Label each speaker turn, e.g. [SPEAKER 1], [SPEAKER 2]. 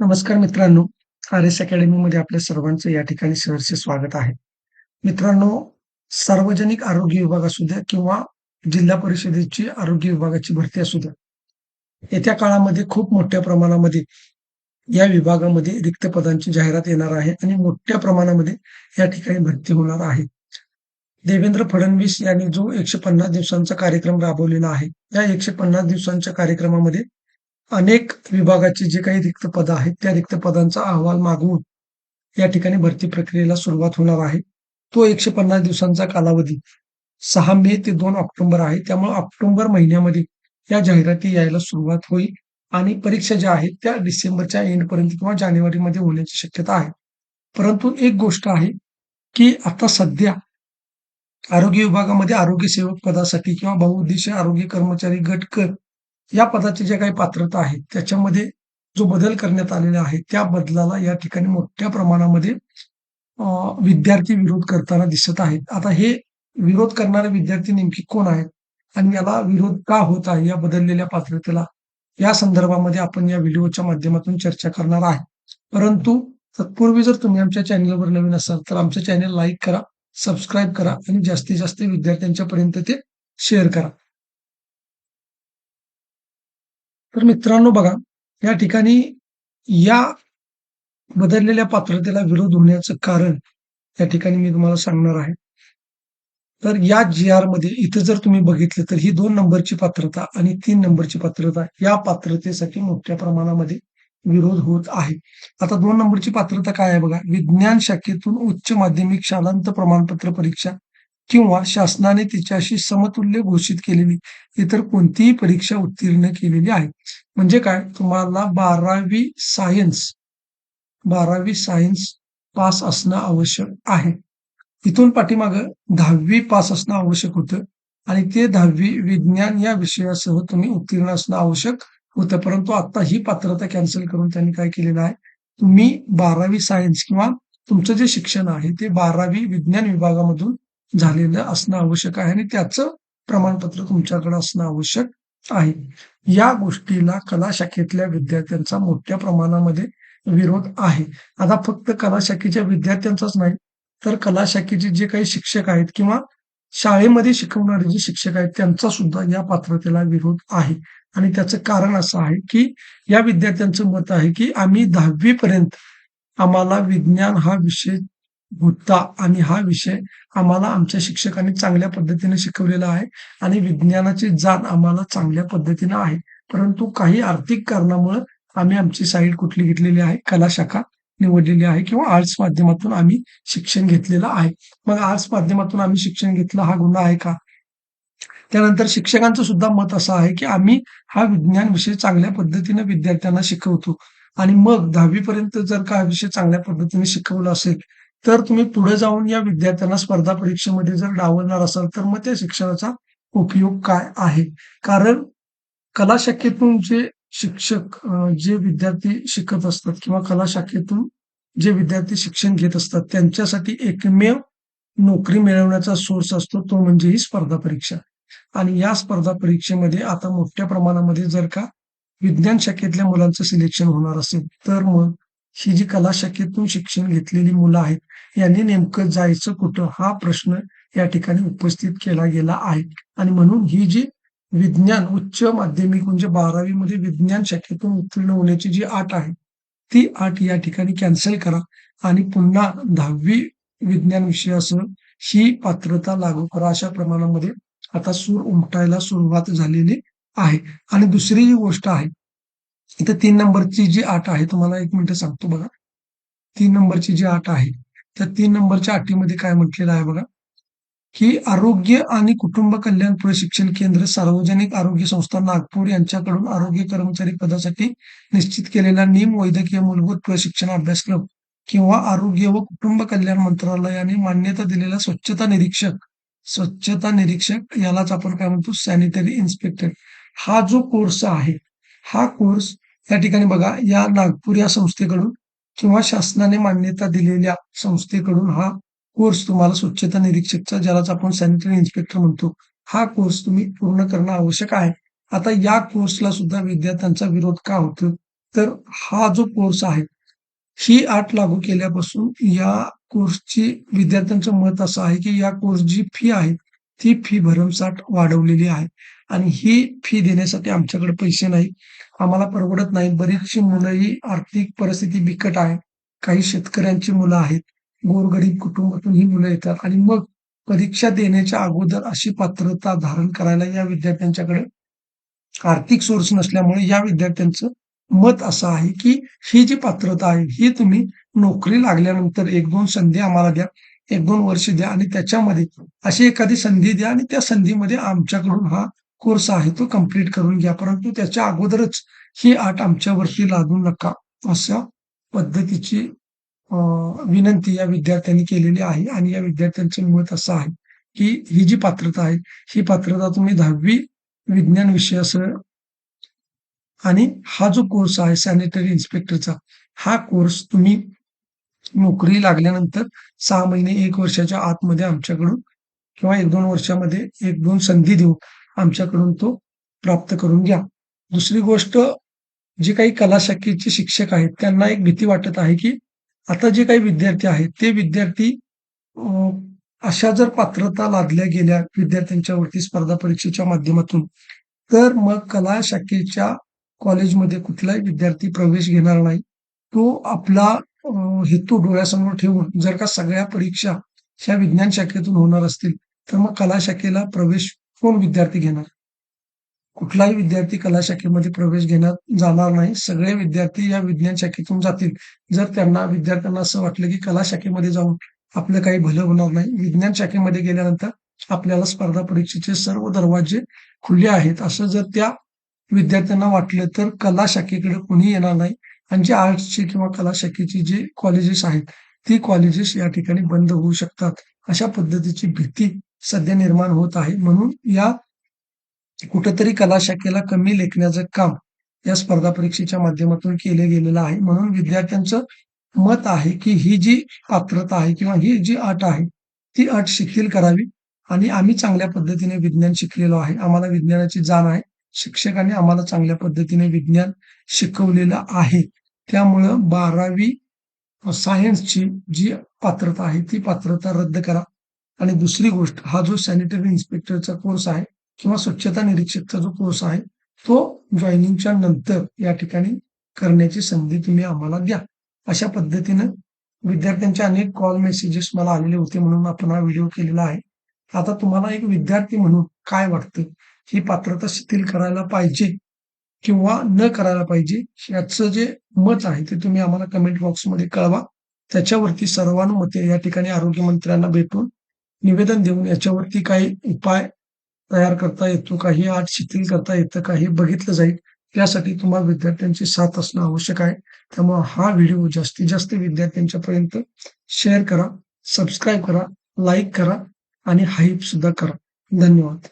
[SPEAKER 1] नमस्कार मित्रांनो, R S अकॅडमीमध्ये आपल्या सर्वांचं या ठिकाणी सहर्ष स्वागत आहे. मित्रांनो, सार्वजनिक आरोग्य विभाग असू द्या किंवा जिल्हा परिषदेची आरोग्य विभागाची भरती असू द्या. येत्या काळामध्ये खूप मोठ्या प्रमाणामध्ये या विभागामध्ये रिक्त पदांची जाहिरात येणार आहे आणि मोठ्या प्रमाणामध्ये या ठिकाणी भरती होणार आहे. देवेंद्र फडणवीस यांनी जो एकशे पन्नास दिवसांचा कार्यक्रम राबवलेला आहे, या एकशे पन्नास दिवसांच्या कार्यक्रमामध्ये अनेक विभागाची जे काही रिक्त पदं आहेत, त्या रिक्त पदांचा अहवाल मागवून या ठिकाणी भरती प्रक्रियेला सुरुवात होणार आहे. तो एकशे पन्नास दिवसांचा कालावधी सहा मे ते दोन ऑक्टोबर आहे. त्यामुळे ऑक्टोबर महिन्यामध्ये या जाहिराती यायला सुरुवात होईल आणि परीक्षा ज्या आहेत त्या डिसेंबरच्या एंडपर्यंत किंवा जानेवारीमध्ये होण्याची शक्यता आहे. परंतु एक गोष्ट आहे, की आता सध्या आरोग्य विभागामध्ये आरोग्य सेवक पदासाठी किंवा बहुउद्देशीय आरोग्य कर्मचारी गट कर या पदाची ज्या काही पात्रता आहेत, त्याच्यामध्ये जो बदल करण्यात आलेला आहे, त्या बदलाला या ठिकाणी मोठ्या प्रमाणामध्ये विद्यार्थी विरोध करताना दिसत आहेत. आता हे विरोध करणारे विद्यार्थी नेमके कोण आहेत आणि याला विरोध का होत आहे या बदललेल्या पात्रतेला, या संदर्भामध्ये आपण या व्हिडिओच्या माध्यमातून चर्चा करणार आहे. परंतु तत्पूर्वी जर तुम्ही आमच्या चॅनलवर नवीन असाल, तर आमचं चॅनल लाईक करा, सबस्क्राईब करा आणि जास्तीत जास्त विद्यार्थ्यांच्या पर्यंत ते शेअर करा. तर मित्रांनो बघा, या ठिकाणी या बदललेल्या पात्रतेला विरोध होण्याचं कारण या ठिकाणी मी तुम्हाला सांगणार आहे. तर या जी आरमध्ये इथं जर तुम्ही बघितलं तर ही दोन नंबरची पात्रता आणि तीन नंबरची पात्रता या पात्रतेसाठी मोठ्या प्रमाणामध्ये विरोध होत आहे. आता दोन नंबरची पात्रता काय आहे बघा, विज्ञान शाखेतून उच्च माध्यमिक शालांत प्रमाणपत्र परीक्षा किंवा शासनाने तिच्याशी समतुल्य घोषित केलेली इतर कोणतीही परीक्षा उत्तीर्ण केलेली आहे. म्हणजे काय तुम्हाला 12वी सायन्स 12वी सायन्स पास असणं आवश्यक आहे. इथून पाठीमागं 10वी पास असणं आवश्यक होतं आणि ते 10वी विज्ञान या विषयासह तुम्ही उत्तीर्ण असणं आवश्यक होतं. परंतु आता ही पात्रता कॅन्सल करून त्यांनी काय केलेलं आहे, तुम्ही 12वी सायन्स किंवा तुमचं जे शिक्षण आहे ते 12वी विज्ञान विभागामधून झालेलं असणं आवश्यक आहे आणि त्याचं प्रमाणपत्र तुमच्याकडे असणं आवश्यक आहे. या गोष्टीला कला शाखेतल्या विद्यार्थ्यांचा मोठ्या प्रमाणामध्ये विरोध आहे. आता फक्त कला शाखेच्या विद्यार्थ्यांचाच नाही, तर कला शाखेचे जे काही शिक्षक आहेत किंवा शाळेमध्ये शिकवणारे जे शिक्षक आहेत, त्यांचा सुद्धा या पात्रतेला विरोध आहे आणि त्याचं कारण असं आहे, की या विद्यार्थ्यांचं मत आहे, की आम्ही 10वी पर्यंत आम्हाला विज्ञान हा विषय होता आणि हा विषय आम्हाला आमच्या शिक्षकांनी चांगल्या पद्धतीने शिकवलेला आहे आणि विज्ञानाची जाण आम्हाला चांगल्या पद्धतीने आहे. परंतु काही आर्थिक कारणामुळे आम्ही आमची साईड कुठली घेतलेली आहे, कला शाखा निवडलेली आहे किंवा आर्ट्स माध्यमातून आम्ही शिक्षण घेतलेलं आहे. मग आर्ट्स माध्यमातून आम्ही शिक्षण घेतलं हा गुन्हा आहे का? त्यानंतर शिक्षकांचं सुद्धा मत असं आहे, की आम्ही हा विज्ञान विषय चांगल्या पद्धतीने विद्यार्थ्यांना शिकवतो आणि मग 10वी पर्यंत जर का हा विषय चांगल्या पद्धतीने शिकवला असेल, तर तुम्ही पुढे जाऊन या विद्यार्थ्यांना स्पर्धा परीक्षेमध्ये जर डावलणार असाल, तर मग त्या शिक्षणाचा उपयोग काय आहे? कारण कला शाखेतून जे शिक्षक जे विद्यार्थी शिकत असतात किंवा कला शाखेतून जे विद्यार्थी शिक्षण घेत असतात, त्यांच्यासाठी एकमेव नोकरी मिळवण्याचा सोर्स असतो तो म्हणजे ही स्पर्धा परीक्षा आणि या स्पर्धा परीक्षेमध्ये आता मोठ्या प्रमाणामध्ये जर का विज्ञान शाखेतल्या मुलांचं सिलेक्शन होणार असेल, तर मग ही जी कला शाखेतून शिक्षण घेतलेली मुलं आहेत, यांनी नेमकं जायचं कुठं? हा प्रश्न या ठिकाणी उपस्थित केला गेला आहे आणि म्हणून ही जी विज्ञान उच्च माध्यमिक म्हणजे 12वी मध्ये विज्ञान शाखेतून उत्तीर्ण होण्याची जी आठ आहे, ती आठ या ठिकाणी कॅन्सल करा आणि पुन्हा 10वी विज्ञान विषयासह ही पात्रता लागू करा. अशा प्रमाणामध्ये आता सूर उमटायला सुरुवात झालेली आहे आणि दुसरी जी गोष्ट आहे, इथं तीन नंबरची जी आठ आहे, तुम्हाला एक मिनिट सांगतो बघा. तीन नंबरची जी आठ आहे, त्या तीन नंबरच्या अटीमध्ये काय म्हटलेलं आहे बघा, की आरोग्य आणि कुटुंब कल्याण प्रशिक्षण केंद्र, सार्वजनिक आरोग्य संस्था नागपूर यांच्याकडून आरोग्य कर्मचारी पदासाठी निश्चित केलेला निम-वैद्यकीय मूलभूत प्रशिक्षण अभ्यासक्रम किंवा आरोग्य व कुटुंब कल्याण मंत्रालयाने मान्यता दिलेला स्वच्छता निरीक्षक स्वच्छता निरीक्षक यालाच आपण काय म्हणतो सॅनिटरी इन्स्पेक्टर हा जो कोर्स आहे, हा कोर्स या ठिकाणी बघा या नागपूर या संस्थेकडून किंवा शासनाने मान्यता दिलेल्या संस्थेकडून हा कोर्स तुम्हाला स्वच्छता निरीक्षकचा ज्यालाच आपण सॅनिटरी इन्स्पेक्टर म्हणतो, हा कोर्स तुम्ही पूर्ण करणं आवश्यक आहे. आता या कोर्सला सुद्धा विद्यार्थ्यांचा विरोध का होतो? तर हा जो कोर्स आहे ही आठ लागू केल्यापासून या कोर्सची विद्यार्थ्यांचं मत असं आहे की या कोर्सची फी आहे ती फी भरमसाठ वाढवलेली आहे. आणि ही फी देण्यासाठी आमच्याकडे पैसे नाही. आम्हाला परवडत नाही. बरीचशी मुलं ही आर्थिक परिस्थिती बिकट आहे. काही शेतकऱ्यांची मुलं आहेत. गोरगरीब कुटुंबातून ही मुलं येतात. आणि मग परीक्षा देण्याच्या अगोदर अशी पात्रता धारण करायला या विद्यार्थ्यांच्याकडे आर्थिक सोर्स नसल्यामुळे या विद्यार्थ्यांचं मत असं आहे की ही जी पात्रता आहे ही तुम्ही नोकरी लागल्यानंतर एक दोन संधी आम्हाला द्या. एक दोन वर्ष द्या आणि त्याच्यामध्ये अशी एखादी संधी द्या आणि त्या संधीमध्ये आमच्याकडून हा कोर्स आहे तो कंप्लीट करून घ्या. परंतु त्याच्या अगोदरच ही आठ आमच्यावरती लादू नका अशा पद्धतीची विनंती या विद्यार्थ्यांनी केलेली आहे. आणि या विद्यार्थ्यांचं मत असं आहे की ही जी पात्रता आहे ही पात्रता तुम्ही दहावी विज्ञान विषयासह आणि हा जो कोर्स आहे सॅनिटरी इन्स्पेक्टरचा हा कोर्स तुम्ही नोकरी लागल्यानंतर सहा महिने एक वर्षाच्या आतमध्ये आमच्याकडून किंवा एक दोन वर्षामध्ये एक दोन संधी देऊन आमच्याकडून तो प्राप्त करून घ्या. दुसरी गोष्ट जे काही कला शाखेचे शिक्षक आहेत त्यांना एक भीती वाटत आहे की आता जे काही विद्यार्थी आहेत ते विद्यार्थी अशा जर पात्रता लादल्या गेल्या विद्यार्थ्यांच्यावरती स्पर्धा परीक्षेच्या माध्यमातून तर मग कला शाखेच्या कॉलेजमध्ये कुठलाही विद्यार्थी प्रवेश घेणार नाही. तो आपला हेतू डोळ्यासमोर ठेवून जर का सगळ्या परीक्षा ह्या विज्ञान शाखेतून होणार असतील तर मग कला शाखेला प्रवेश कोण विद्यार्थी घेणार? कुठलाही विद्यार्थी कला शाखेमध्ये प्रवेश घेण्यात जाणार नाही. सगळे विद्यार्थी या विज्ञान शाखेतून जातील. जर त्यांना विद्यार्थ्यांना असं वाटलं की कला शाखेमध्ये जाऊन आपलं काही भलं होणार नाही विज्ञान शाखेमध्ये गेल्यानंतर आपल्याला स्पर्धा परीक्षेचे सर्व दरवाजे खुले आहेत. असं जर त्या विद्यार्थ्यांना वाटलं तर कला शाखेकडे कोणी येणार नाही. आणि जे आर्ट्सची किंवा कला शाखेची जे कॉलेजेस आहेत ती कॉलेजेस या ठिकाणी बंद होऊ शकतात. अशा पद्धतीची भीती सध्या निर्माण होत आहे. म्हणून या कुठंतरी कला शाखेला कमी लेखण्याचं काम या स्पर्धा परीक्षेच्या माध्यमातून केलं गेलेलं आहे. म्हणून विद्यार्थ्यांचं मत आहे की ही जी पात्रता आहे किंवा ही जी अट आहे ती अट शिथिल करावी आणि आम्ही चांगल्या पद्धतीने विज्ञान शिकलेलो आहे. आम्हाला विज्ञानाची जाण आहे. शिक्षकांनी आम्हाला चांगल्या पद्धतीने विज्ञान शिकवलेलं आहे. त्यामुळं बारावी सायन्सची जी पात्रता आहे ती पात्रता रद्द करा. आणि दुसरी गोष्ट हा जो सॅनिटरी इन्स्पेक्टरचा कोर्स आहे किंवा स्वच्छता निरीक्षकचा जो कोर्स आहे तो जॉईनिंगच्या नंतर या ठिकाणी करण्याची संधी तुम्ही आम्हाला द्या. अशा पद्धतीनं विद्यार्थ्यांचे अनेक कॉल मेसेजेस मला आलेले होते म्हणून आपण हा व्हिडिओ केलेला आहे. आता तुम्हाला एक विद्यार्थी म्हणून काय वाटतं? ही पात्रता शिथिल करायला पाहिजे किंवा न करायला पाहिजे याचं जे मत आहे ते तुम्ही आम्हाला कमेंट बॉक्समध्ये कळवा. त्याच्यावरती सर्वानुमते या ठिकाणी आरोग्य मंत्र्यांना भेटून निवेदन देऊन याच्यावरती काही उपाय तयार करता येतो काही आठ शिथिल करता येतं काही बघितलं जाईल. त्यासाठी तुम्हाला विद्यार्थ्यांची साथ असणं आवश्यक आहे. त्यामुळे हा व्हिडिओ जास्तीत जास्त विद्यार्थ्यांच्या पर्यंत शेअर करा सबस्क्राईब करा लाईक करा आणि हाईप सुद्धा करा. धन्यवाद.